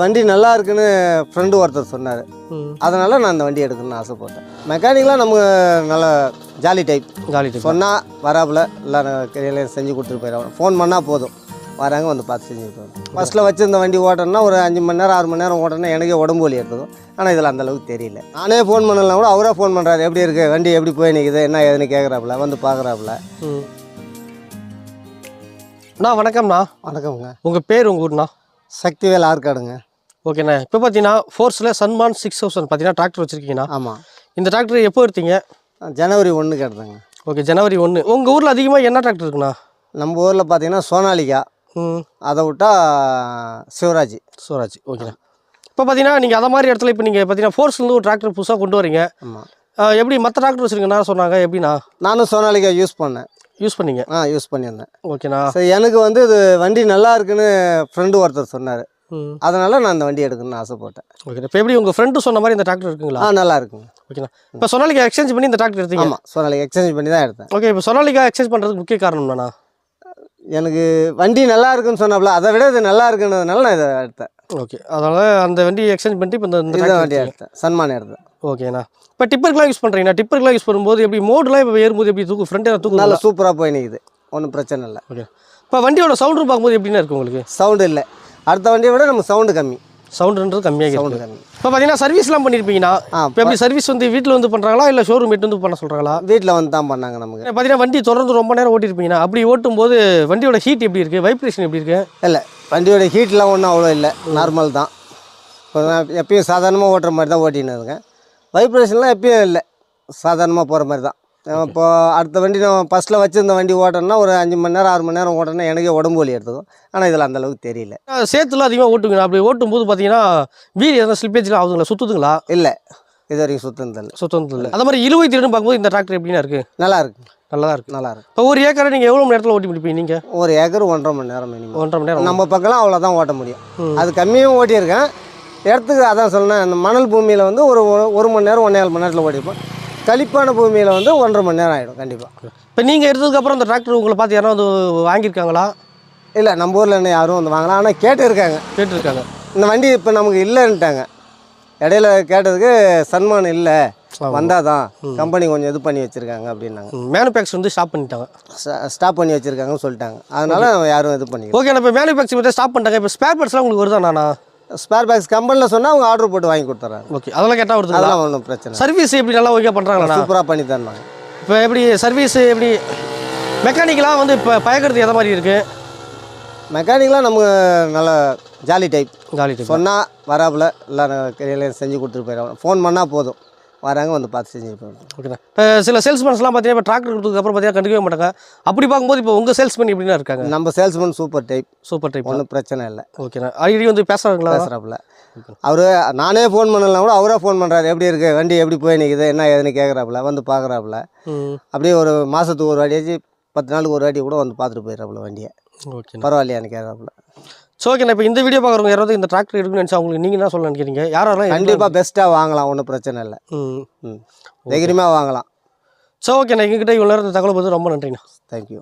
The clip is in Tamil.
வண்டி நல்லா இருக்குன்னு ஃப்ரெண்டு ஒருத்தர் சொன்னார். அதனால் நான் அந்த வண்டி எடுக்கணும்னு ஆசைப்பட்டேன். மெக்கானிக்லாம் நமக்கு நல்ல ஜாலி டைப் காலி டைப் சொன்னால் வராப்புல எல்லாம் செஞ்சு கொடுத்துட்டு போயிடுவாங்க. ஃபோன் பண்ணால் போதும். வராங்க வந்து பார்த்து செஞ்சுட்டு ஃபஸ்ட்டில் வச்சிருந்த வண்டி ஓட்டணும்னா ஒரு அஞ்சு மணி நேரம் ஆறு மணி நேரம் ஓட்டணும்னா எனக்கே உடம்பு வலி எடுத்துக்கும் ஆனால் இதில் அந்த அளவுக்கு தெரியல. நானே ஃபோன் பண்ணலாம் கூட அவரே ஃபோன் பண்ணுறாரு எப்படி இருக்குது வண்டி எப்படி போய் நிற்குது என்ன ஏதுன்னு கேட்குறாப்புல வந்து பார்க்குறாப்புல அண்ணா வணக்கம்ண்ணா. வணக்கம்ங்க. உங்கள் பேர் உங்கள் ஊர்ண்ணா? சக்திவேல் ஆற்காடுங்க ஓகேண்ணா. இப்போ பார்த்தீங்கன்னா ஃபோர்ஸில் சன்மான் சிக்ஸ் தௌசண்ட் பார்த்தீங்கன்னா டிராக்டர் வச்சுருக்கீங்கண்ணா. ஆமாம் இந்த டிராக்டர் எப்போ எடுத்தீங்க? ஜனவரி ஒன்று கேட்டதுங்க. ஓகே ஜனவரி ஒன்று உங்கள் ஊரில் அதிகமாக என்ன டிராக்டர் இருக்குண்ணா? நம்ம ஊரில் பார்த்தீங்கன்னா சோனாலிகா. ம். அதை விட்டா சிவராஜ். சூராஜ் ஓகேண்ணா. இப்போ பார்த்தீங்கன்னா நீங்கள் அதை மாதிரி இடத்துல இப்போ நீங்கள் பார்த்தீங்கன்னா ஃபோர்ஸ்லேருந்து ஒரு டிராக்டர் புதுசாக கொண்டு வரீங்க. ஆமாம் எப்படி மற்ற டிராக்டர் வச்சுருக்கீங்கன்னா சொன்னாங்க எப்படிண்ணா? நானும் சோனாலிகா யூஸ் பண்ணேன். யூஸ் பண்ணீங்க? ஆ யூஸ் பண்ணியிருந்தேன். ஓகேண்ணா. சரி எனக்கு வந்து இது வண்டி நல்லா இருக்குன்னு ஃப்ரெண்டு ஒருத்தர் சொன்னார். அதனால் நான் அந்த வண்டி எடுக்கணும்னு ஆசைப்பட்டேன். ஓகே இப்போ எப்படி உங்கள் ஃப்ரெண்டு சொன்ன மாதிரி இந்த டிராக்டர் இருக்குங்களா? ஆ நல்லா இருக்குங்க. ஓகேண்ணா. இப்போ சொன்னாலிக்கா எக்ஸ்சேஞ்ச் பண்ணி இந்த டிராக்டர் எடுத்தீங்க? ஆமாம் சோனாலிகா எக்ஸ்சேஞ்ச் பண்ணி தான் எடுத்தேன். ஓகே இப்போ சொன்னாலிக்கா எக்ஸ்சேஞ்ச் பண்ணுறதுக்கு முக்கிய காரணம் எனக்கு வண்டி நல்லா இருக்குன்னு சொன்னாப்புல அதை விட இது நல்லா இருக்குன்றதுனால நான் இதை எடுத்தேன். ஓகே. அதனால் அந்த வண்டி எக்ஸ்சேஞ்ச் பண்ணிட்டு இப்போ இந்த இந்த வண்டி. எடுத்தேன். சன்மான் எடுத்தேன். ஓகேண்ணா. இப்போ டிப்பருக்குலாம் யூஸ் பண்ணுறீங்கண்ணா டிப்பருக்குலாம் யூஸ் பண்ணும்போது எப்படி மோடுலாம் இப்போ ஏறும்போது எப்படி தூக்கு ஃப்ரண்ட்டே தூக்கு நல்லா சூப்பராக போய் நிற்குது ஒன்றும் பிரச்சனை இல்லை. ஓகே. இப்போ வண்டியோட சவுண்டு பார்க்கும்போது எப்படிண்ணா இருக்கும் உங்களுக்கு? சவுண்டு இல்லை. அடுத்த வண்டியை விட நம்ம சவுண்டு கம்மி. சவுண்டுன்றது கம்மியாக சவுண்டு இருக்குது கம்மி. இப்போ பார்த்தீங்கன்னா சர்வீஸ்லாம் பண்ணியிருப்பீங்கண்ணா ஆ இப்போ எப்படி சர்வீஸ் வந்து வீட்டில் வந்து பண்ணுறாங்களா இல்லை ஷோரூம் எட்டு வந்து பண்ண சொல்கிறாங்களா வீட்டில் வந்து தான் பண்ணாங்க நமக்கு. பார்த்தீங்கன்னா வண்டி தொடர்ந்து ரொம்ப நேரம் ஓட்டியிருப்பீங்கண்ணா அப்படி ஓட்டும் போது வண்டியோட ஹீட் எப்படி இருக்குது வைப்ரேஷன் எப்படி இருக்குது இல்லை. வண்டியோட ஹீட்லாம் ஒன்றும் அவ்வளோ இல்லை. நார்மல் தான். எப்பயும் சாதாரணமாக ஓட்டுற மாதிரி தான் ஓட்டின்னு வைப்ரேஷன்லாம் எப்பயும் இல்லை. சாதாரணமாக போகிற மாதிரி தான். இப்போ அடுத்த வண்டி நான் ஃபஸ்ட்டில் வச்சுருந்த வண்டி ஓட்டணும்னா ஒரு அஞ்சு மணி நேரம் ஆறு மணி நேரம் ஓட்டணும்னா எனக்கே உடம்பு வலி எடுத்துக்கும் ஆனால் இதில் அந்த அளவுக்கு தெரியல. சேத்துல அதிகமாக ஓட்டுவீங்க அப்படி ஓட்டும்போது பார்த்தீங்கன்னா வீல் எதனா ஸ்லிப்பேஜ்லாம் ஆகுதுங்களா? சுற்றுதுங்களா இல்லை. இது வரைக்கும் சுத்தம் சுத்தம் இல்லை அந்த மாதிரி இழுவை திறன் பார்க்கும்போது இந்த டிராக்டர் எப்படின்னா இருக்குது நல்லா இருக்கு? நல்லா தான் இருக்குது நல்லா இருக்கு இப்போ ஒரு ஏக்கரை நீங்கள் எவ்வளோ மணி நேரத்தில் ஓட்டி முடிப்பீங்க நீங்கள் ஒரு ஏக்கர் ஒன்றரை மணி நேரம் மினிமம் ஒன்றரை மணி நேரம். நம்ம பக்கம்லாம் அவ்வளோதான் ஓட்ட முடியும். அது கம்மியும் ஓட்டியிருக்கேன். இடத்துக்கு அதான் சொன்னேன் அந்த மணல் பூமியில் வந்து ஒரு ஒரு- மணி நேரம் ஒன்றே மணி நேரத்தில் ஓட்டியிருப்போம். களிப்பான பூமியில் வந்து ஒன்றரை மணி நேரம் ஆகிடும் கண்டிப்பாக இப்போ நீங்கள் எடுத்ததுக்கப்புறம் இந்த டிராக்டர் உங்களை பார்த்து யாராவது வாங்கியிருக்காங்களா? இல்லை நம்ம ஊரில் என்ன யாரும் வந்து வாங்கலாம் ஆனால் கேட்டு இருக்காங்க கேட்டிருக்காங்க. இந்த வண்டி இப்போ நமக்கு இல்லைன்ட்டாங்க. இடையில கேட்டதுக்கு சன்மான் இல்லை. வந்தால் தான் கம்பெனி கொஞ்சம் இது பண்ணி வச்சுருக்காங்க அப்படின்னாங்க. மேனுஃபேக்சர் வந்து ஸ்டாப் பண்ணிட்டாங்க. ஸ்டாப் பண்ணி வச்சுருக்காங்கன்னு சொல்லிட்டாங்க. அதனால யாரும் இது பண்ணிக்கல. ஓகே இப்போ மேனுஃபேக்சர் மட்டும் ஸ்டாப் பண்ணிட்டாங்க. இப்போ ஸ்பேர் பார்ட்ஸ்லாம் உங்களுக்கு வருதா நானா? ஸ்பேர் பாக்ஸ் கம்பெனியில் சொன்னால் அவங்க ஆர்டர் போட்டு வாங்கி கொடுத்துட்றாங்க. ஓகே அதெல்லாம் கேட்டால் வருதுங்களா அதெல்லாம் ஒன்றும் பிரச்சனை. சர்வீஸ் எப்படி நல்லா ஓகே பண்ணுறாங்களா சூப்பராக பண்ணி தருவாங்க இப்போ எப்படி சர்வீஸ் எப்படி? மெக்கானிக்கலாக வந்து இப்போ பயக்கிறது எதை மாதிரி இருக்குது மெக்கானிக்லாம் நம்ம நல்ல ஜாலி டைப் காலி டைப் சொன்னால் வராப்புல எல்லாம் கையில செஞ்சு கொடுத்துட்டு போயிடுவாங்க ஃபோன் பண்ணால் போதும். வராங்க வந்து பார்த்து செஞ்சு போயிடுவாங்க ஓகேண்ணா இப்போ சில சேல்ஸ்மேன்ஸ்லாம் பார்த்தீங்கன்னா இப்போ டிராக்டர் கொடுத்ததுக்கப்புறம் பார்த்தீங்கன்னா கண்டுக்கவே மாட்டாங்க. அப்படி பார்க்கும்போது இப்போ உங்கள் சேல்ஸ்மேன் எப்படின்னா இருக்காங்க? நம்ம salesman super type super type ஒன்றும் பிரச்சனை இல்லை. ஓகேண்ணா அடிக்கடி வந்து பேசுகிறாங்களா பேசுகிறாப்புல அவர் நானே ஃபோன் பண்ணலாம் கூட அவரே ஃபோன் பண்ணுறாரு எப்படி இருக்கு? வண்டி எப்படி போய் நிற்குது என்ன ஏதுன்னு கேட்குறாப்புல வந்து பார்க்குறாப்புல அப்படியே ஒரு மாதத்துக்கு ஒரு வாட்டியாச்சு பத்து நாளுக்கு ஒரு வாட்டி கூட வந்து பார்த்துட்டு போயிடுறாப்புல வண்டியை. ஓகேண்ணா பரவாயில்லையான்னு கேட்குறாப்புல ஸோ ஓகேண்ணா இப்போ இந்த வீடியோ பார்க்குறவங்க யாராவது இந்த டிராக்டர் எடுக்கணும்னு நினச்சா அவங்களுக்கு நீங்கள் என்ன சொல்ல நினைக்கிறீங்க? யாரெல்லாம் கண்டிப்பாக பெஸ்ட்டாக வாங்கலாம் ஒன்றும் பிரச்சனை இல்லை. ம். ம். தைரியமாக வாங்கலாம். ஸோ ஓகேண்ணா எங்ககிட்ட இவ்வளோ நேரம் தகவலை பற்றி ரொம்ப நன்றிண்ணா. தேங்க்யூ